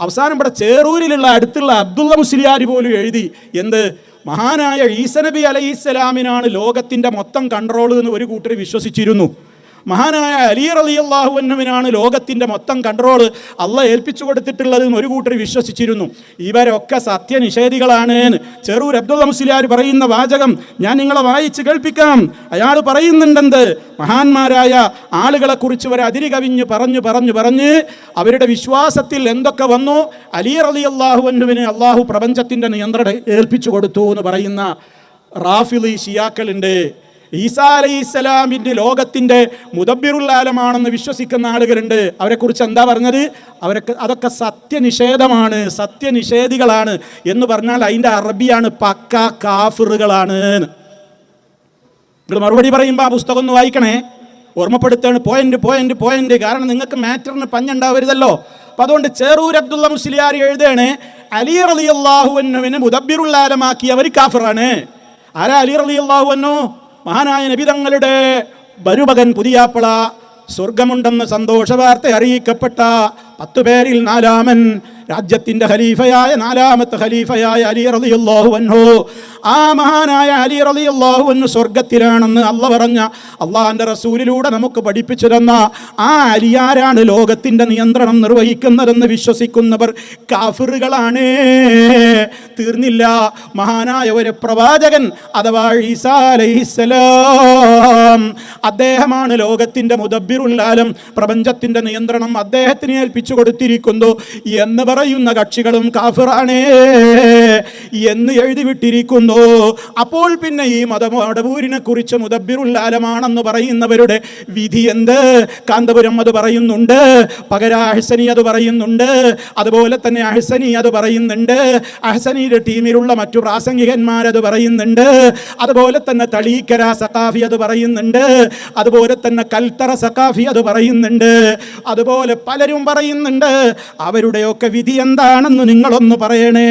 അവസാനം ഇവിടെ ചേറൂരിലുള്ള അടുത്തുള്ള അബ്ദുള്ള മുസ്ലിയാർ പോലും എഴുതി എന്ത്? മഹാനായ ഈസനബി അലൈഹിസ്സലാമിനാണ് ലോകത്തിന്റെ മൊത്തം കൺട്രോൾ എന്ന് ഒരു കൂട്ടർ വിശ്വസിച്ചിരുന്നു. മഹാനായ അലി അള്ളാഹു എന്നവനാണ് ലോകത്തിന്റെ മൊത്തം കൺട്രോൾ അള്ള ഏൽപ്പിച്ചു കൊടുത്തിട്ടുള്ളത് എന്ന് ഒരു കൂട്ടർ വിശ്വസിച്ചിരുന്നു. ഇവരൊക്കെ സത്യനിഷേധികളാണ് ചെറൂർ അബ്ദുള്ള മുസ്ലിയാർ പറയുന്ന വാചകം ഞാൻ നിങ്ങളെ വായിച്ച് കേൾപ്പിക്കാം. അയാൾ പറയുന്നുണ്ടെന്ത്? മഹാന്മാരായ ആളുകളെക്കുറിച്ച് ഒരു അതിരി കവിഞ്ഞ് പറഞ്ഞു പറഞ്ഞു പറഞ്ഞ് അവരുടെ വിശ്വാസത്തിൽ എന്തൊക്കെ വന്നു? അലി അള്ളാഹു അള്ളാഹുവിന് അള്ളാഹു പ്രപഞ്ചത്തിന്റെ നിയന്ത്രണം ഏൽപ്പിച്ചു കൊടുത്തു എന്ന് പറയുന്ന റാഫിലി ഷിയാക്കളുണ്ട്. ഈസാ അലൈഹി ഇസ്ലാമിന്റെ ലോകത്തിന്റെ മുദബിറുൽ ആലമാണെന്ന് വിശ്വസിക്കുന്ന ആളുകളുണ്ട്. അവരെക്കുറിച്ച് എന്താ പറഞ്ഞത്? അവരൊക്കെ അതൊക്കെ സത്യനിഷേധമാണ് സത്യനിഷേധികളാണ് എന്ന് പറഞ്ഞാൽ അതിന്റെ അറബിയാണ് പക്ക കാഫിറുകളാണ് നിങ്ങൾ മറുപടി പറയുമ്പോൾ ആ പുസ്തകം ഒന്ന് വായിക്കണേ. ഓർമ്മപ്പെടുത്താണ് പോയിന്റ് പോയിന്റ് പോയിന്റ് കാരണം നിങ്ങൾക്ക് മാറ്ററിന് പഞ്ഞുണ്ടാവരുതല്ലോ. അപ്പം അതുകൊണ്ട് ചേറൂർ അബ്ദുള്ള മുസ്ലിയാർ എഴുതാണ് അലി അലി അള്ളാഹുവിനെ മുദബിറുല്ലാലമാക്കിയവർ കാഫിറാണ്. ആരാ അലി റളിയല്ലാഹു അള്ളാഹുവന്നോ മഹാനായ നബിതങ്ങളുടെ ബരുമകൻ പുതിയാപ്പള സ്വർഗമുണ്ടെന്ന് സന്തോഷ വാർത്ത അറിയിക്കപ്പെട്ട പത്തു പേരിൽ നാലാമൻ രാജ്യത്തിന്റെ ഖലീഫയായ നാലാമത്തെ ഖലീഫയായ അലി റളിയല്ലാഹു അൻഹു. ആ മഹാനായ അലി റളിയല്ലാഹു അൻഹു സ്വർഗത്തിലാണെന്ന് അല്ല പറഞ്ഞ അള്ളാഹിന്റെ റസൂലിലൂടെ നമുക്ക് പഠിപ്പിച്ചു തന്ന ആ അലിയാരാണ് ലോകത്തിന്റെ നിയന്ത്രണം നിർവഹിക്കുന്നതെന്ന് വിശ്വസിക്കുന്നവർ കാഫിറുകളാണ്. തീർന്നില്ല. മഹാനായ ഒരു പ്രവാചകൻ അഥവാ ഈസാ അലൈഹിസ്സലാം അദ്ദേഹമാണ് ലോകത്തിന്റെ ആലം പ്രപഞ്ചത്തിന്റെ നിയന്ത്രണം അദ്ദേഹത്തിന് ഏൽപ്പിച്ചു കൊടുത്തിരിക്കുന്നു എന്ന് പറയുന്ന കക്ഷികളും കാഫിറാണേ എന്ന് എഴുതി വിട്ടിരിക്കുന്നു അപ്പോൾ പിന്നെ ഈ മതമടവൂരിനെ കുറിച്ച് മുദബിറുല്ലാലമാണെന്ന് പറയുന്നവരുടെ വിധി എന്ത്? കാന്തപുരം അത് പറയുന്നുണ്ട് പകര അഹ്സനി അത് പറയുന്നുണ്ട് അതുപോലെ തന്നെ അഹ്സനി അത് പറയുന്നുണ്ട് അഹ്സനിയുടെ ടീമിലുള്ള മറ്റു പ്രാസംഗികന്മാരത് പറയുന്നുണ്ട് അതുപോലെ തന്നെ തളീക്കര സഖാഫി അത് പറയുന്നുണ്ട് അതുപോലെ തന്നെ കൽത്തറ സഖാഫി അത് പറയുന്നുണ്ട് അതുപോലെ പലരും പറയുന്നുണ്ട് അവരുടെയൊക്കെ വിധി എന്താണെന്ന് നിങ്ങളൊന്ന് പറയണേ.